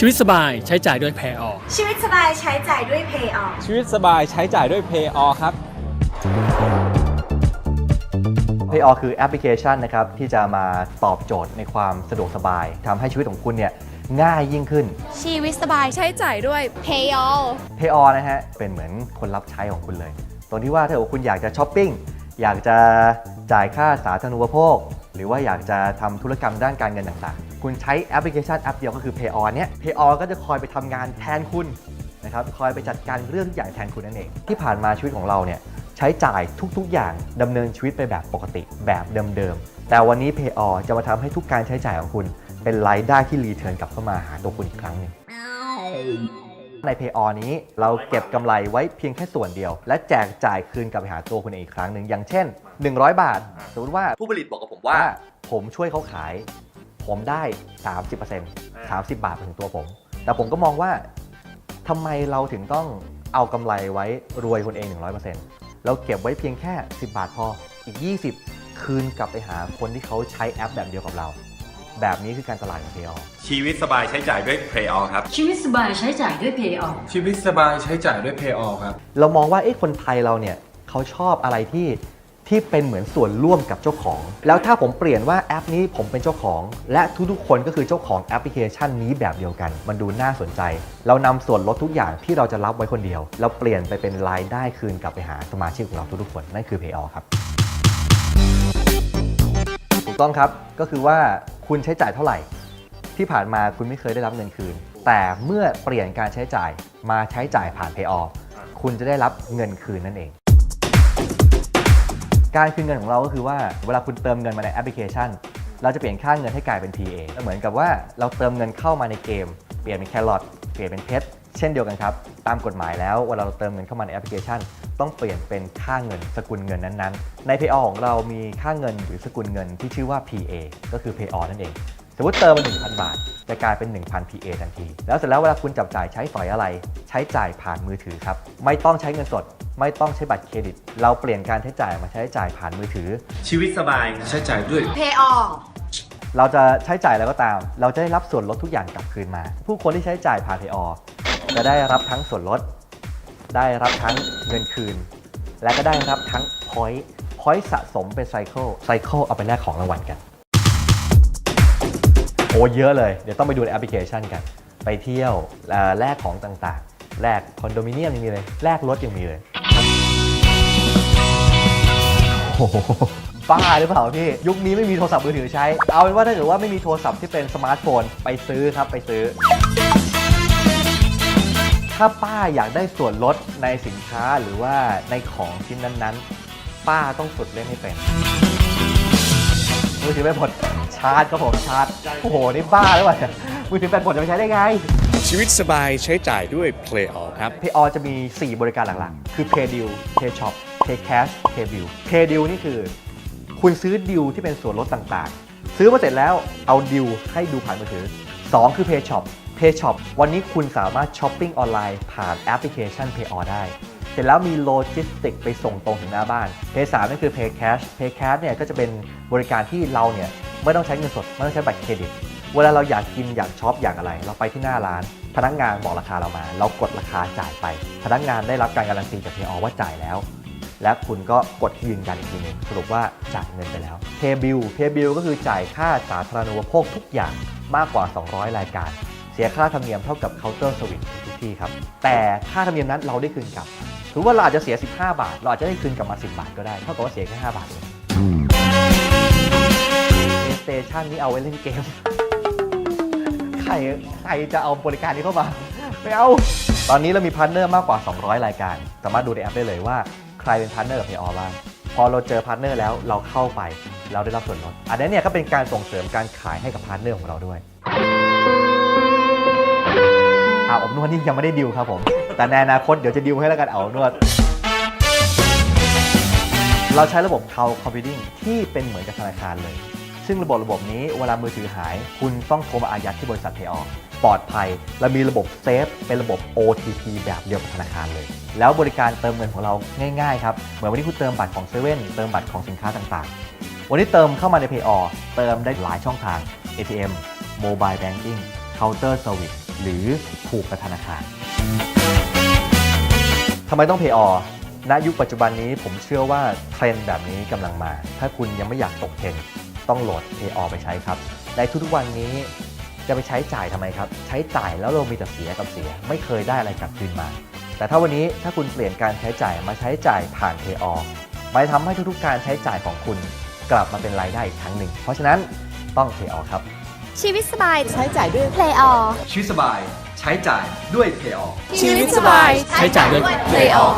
ชีวิตสบายใช้จ่ายด้วยแพรออชีวิตสบายใช้จ่ายด้วย Pay On ชีวิตสบายใช้จ่ายด้วย Pay All ครับ Payall คือแอปพลิเคชันนะครับที่จะมาตอบโจทย์ในความสะดวกสบายทำให้ชีวิตของคุณเนี่ยง่ายยิ่งขึ้น ชีวิตสบายใช้จ่ายด้วย Payall Payall นะฮะเป็นเหมือนคนรับใช้ของคุณเลย ตรงที่ว่าถ้าเกิดว่าคุณอยากจะช้อปปิ้งอยากจะจ่ายค่าสาธารณูปโภค หรือว่าอยากจะทำธุรกรรมด้านการเงินต่างๆ คุณใช้แอปพลิเคชันแอปเดียวก็คือ Payall เนี้ย Payall ก็จะคอยไปทำงานแทนคุณนะครับคอยไปจัดการเรื่องทุกอย่างแทนคุณนั่นเอง ที่ผ่านมาชีวิตของเราเนี่ยใช้จ่ายทุกๆ อย่างดำเนินชีวิตไปแบบปกติแบบเดิมๆ แต่วันนี้ Payall จะมาทำให้ทุกการใช้จ่ายของคุณ เป็นรายได้ที่รีเทิร์นกลับเข้ามาหาตัวคุณอีกครั้งหนึ่งใน Payall นี้เราเก็บกำไรไว้เพียงแค่ส่วนเดียว และแจกจ่ายคืนกลับไปหาตัวคุณเองอีกครั้งหนึ่งอย่างเช่น 100 บาท สมมติว่าผู้ผลิตบอกกับผมว่า ผมช่วยเขาขาย ผมได้ 30% 30 บาทมาถึงตัวผม แต่ผมก็มองว่าทำไมเราถึงต้องเอากำไรไว้รวยคนเอง 100%เราเก็บไว้เพียงแค่ 10 บาทพออีก 20 คืนกลับไปหาคนที่เขาใช้แอปแบบเดียวกับเรา แบบนี้คือการตลาดของ Payall ชีวิตสบายใช้จ่ายด้วย Play All ครับ ชีวิตสบายใช้จ่ายด้วย Pay On ชีวิตสบายใช้จ่ายด้วย Pay All ครับ เรามองว่าเอ๊ะคนไทยเราเนี่ยเขาชอบอะไรที่ ที่เป็นเหมือนส่วนร่วมกับเจ้าของ แล้วถ้าผมเปลี่ยนว่าแอปนี้ผมเป็นเจ้าของ และทุกๆ คนก็คือเจ้าของแอปพลิเคชันนี้แบบเดียวกัน มันดูน่าสนใจ เรานำส่วนลดทุกอย่างที่เราจะรับไว้คนเดียวแล้วเปลี่ยนไปเป็นรายได้คืนกลับไปหาสมาชิกของเราทุกๆคนนั่นคือ Payall ครับถูกต้องครับก็คือว่าคุณใช้จ่ายเท่าไหร่ ที่ผ่านมาคุณไม่เคยได้รับเงินคืน แต่เมื่อเปลี่ยนการใช้จ่ายมาใช้จ่ายผ่าน Payall คุณจะได้รับเงินคืนนั่นเอง การคืนเงินของเราก็คือว่าเวลาคุณเติมเงินมาในแอปพลิเคชัน เราจะเปลี่ยนค่าเงินให้กลายเป็น PA เหมือนกับว่าเราเติมเงินเข้ามาในเกม เปลี่ยนเป็นแครอทเปลี่ยนเป็นเพชรเช่นเดียวกันครับ ตามกฎหมายแล้วเวลาเราเติมเงินเข้ามาในแอปพลิเคชัน ต้องเปลี่ยนเป็นค่าเงินสกุลเงินนั้นๆ ใน Payal ของเรามีค่าเงินหรือสกุลเงินที่ชื่อว่า PA ก็คือ Payall นั่นเองสมมติเติมมา1,000 บาท จะกลายเป็น 1,000 PA ทันที แล้วเสร็จแล้วเวลาคุณจับจ่ายใช้สอยอะไร ใช้จ่ายผ่านมือถือครับ ไม่ต้องใช้เงินสด ไม่ต้องใช้บัตรเครดิต เราเปลี่ยนการใช้จ่ายมาใช้จ่ายผ่านมือถือ ชีวิตสบายใช้จ่ายด้วย Pay On เราจะใช้จ่ายอะไรก็ตาม เราจะได้รับส่วนลดทุกอย่างกลับคืนมา ผู้คนที่ใช้จ่ายผ่าน Payall จะได้รับทั้งส่วนลด ได้รับทั้งเงินคืน และก็ได้รับทั้ง point point สะสมเป็นไซเคิลไซเคิลเอาไปแลกของรางวัลกันโอ้เยอะเลย เดี๋ยวต้องไปดูในแอปพลิเคชันกัน ไปเที่ยวเอ่อแลกของต่างๆ แลกคอนโดมิเนียมยังมีเลย แลกรถยังมีเลย หบ้าหรือเปล่าพี่ ยุคนี้ไม่มีโทรศัพท์มือถือใช้ เอาเป็นว่าถ้าเกิดว่าไม่มีโทรศัพท์ที่เป็นสมาร์ทโฟนไปซื้อครับไปซื้อ ถ้าป้าอยากได้ส่วนลดในสินค้าหรือว่าในของชิ้นนั้นๆ ป้าต้องฝึกเล่นให้เป็นมือถือแบตหมดชาร์จครับผมชาร์จโอ้โหนี่บ้าหรือเปล่าเนี่ยมือถือแบตหมดจะไปใช้ได้ไงชีวิตสบายใช้จ่ายด้วย Play All ครับ Payall จะมี 4 บริการหลักๆ คือ PayDeal PayShop PayCash PayBill PayDeal นี่คือ คุณซื้อดิวที่เป็นส่วนลดต่างๆ ซื้อมาเสร็จแล้วเอาดิวให้ดูผ่านมือถือ 2 คือ PayShop PayShop วันนี้คุณสามารถช้อปปิ้งออนไลน์ผ่านแอปพลิเคชัน Payall ได้เสร็จแล้วมีโลจิสติกไปส่งตรงถึงหน้าบ้าน Pay 3นั่นคือ PayCash PayCash เนี่ยก็จะเป็นบริการที่เราเนี่ยไม่ต้องใช้เงินสด ไม่ต้องใช้บัตรเครดิต เวลาเราอยากกินอยากช็อปอยากอะไร เราไปที่หน้าร้าน พนักงานบอกราคาเรามา เรากดราคาจ่ายไป พนักงานได้รับการการันตีจาก Payall ว่าจ่ายแล้ว และคุณก็กดยืนยันอีกทีหนึงสรุปว่าจ่ายเงินไปแล้ว Pay Bill Pay Bill ก็คือจ่ายค่าสาธารณูปโภคทุกอย่างมากกว่า 200 รายการ เสียค่าธรรมเนียมเท่ากับเคาน์เตอร์สวิตทุกที่ครับ แต่ค่าธรรมเนียมนั้นเราได้คืนกลับถือว่าเราอาจจะเสีย 15 บาท เราอาจจะได้คืนกลับมา 10 บาทก็ได้ เท่ากับว่าเสียแค่ 5 บาทเอง PlayStation นี่เอาไว้เล่นเกม ใครใครจะเอาบริการนี้เข้ามา ไม่เอา ตอนนี้เรามีพาร์ทเนอร์มากกว่า 200 รายการ สามารถดูในแอปได้เลยว่า ใครเป็นพาร์ทเนอร์กับ Payall บ้างพอเราเจอพาร์ทเนอร์แล้วเราเข้าไปเราได้รับส่วนลดอันนี้เนี่ยก็เป็นการส่งเสริมการขายให้กับพาร์ทเนอร์ของเราด้วยอาบอบนวดนี่ยังไม่ได้ดิวครับผม แต่ในอนาคตเดี๋ยวจะดิวให้แล้วกันเอาอบนวด เราใช้ระบบ Cloud Computing ที่เป็นเหมือนกับธนาคารเลย ซึ่งระบบระบบนี้เวลามือถือหาย คุณต้องโทรมาอายัดที่บริษัท Payall ปลอดภัย และมีระบบเซฟเป็นระบบ OTP แบบเดียวกับธนาคารเลย แล้วบริการเติมเงินของเราง่ายๆครับ เหมือนวันนี้คุณเติมบัตรของเซเว่นเติมบัตรของสินค้าต่างๆ วันนี้เติมเข้ามาใน Payall เติมได้หลายช่องทาง ATM Mobile Banking Counter Service หรือผูกกับธนาคารทำไมต้อง Pay All ณยุคปัจจุบันนี้ผมเชื่อว่าเทรนด์แบบนี้กำลังมา ถ้าคุณยังไม่อยากตกเทรนด์ต้องโหลด Pay All ไปใช้ครับ ในทุกๆวันนี้ จะไปใช้จ่ายทำไมครับ ใช้จ่ายแล้วเรามีแต่เสียกับเสีย ไม่เคยได้อะไรกลับคืนมา แต่ถ้าวันนี้ถ้าคุณเปลี่ยนการใช้จ่ายมาใช้จ่ายผ่าน Pay All มันจะทำให้ทุกๆการใช้จ่ายของคุณกลับมาเป็นรายได้อีกครั้งหนึ่ง เพราะฉะนั้นต้อง Pay All ครับ ชีวิตสบายใช้จ่ายด้วย Play All ชีวิตสบาย ใช้จ่ายด้วย Pay All ชีวิตสบาย ใช้จ่ายด้วย Play All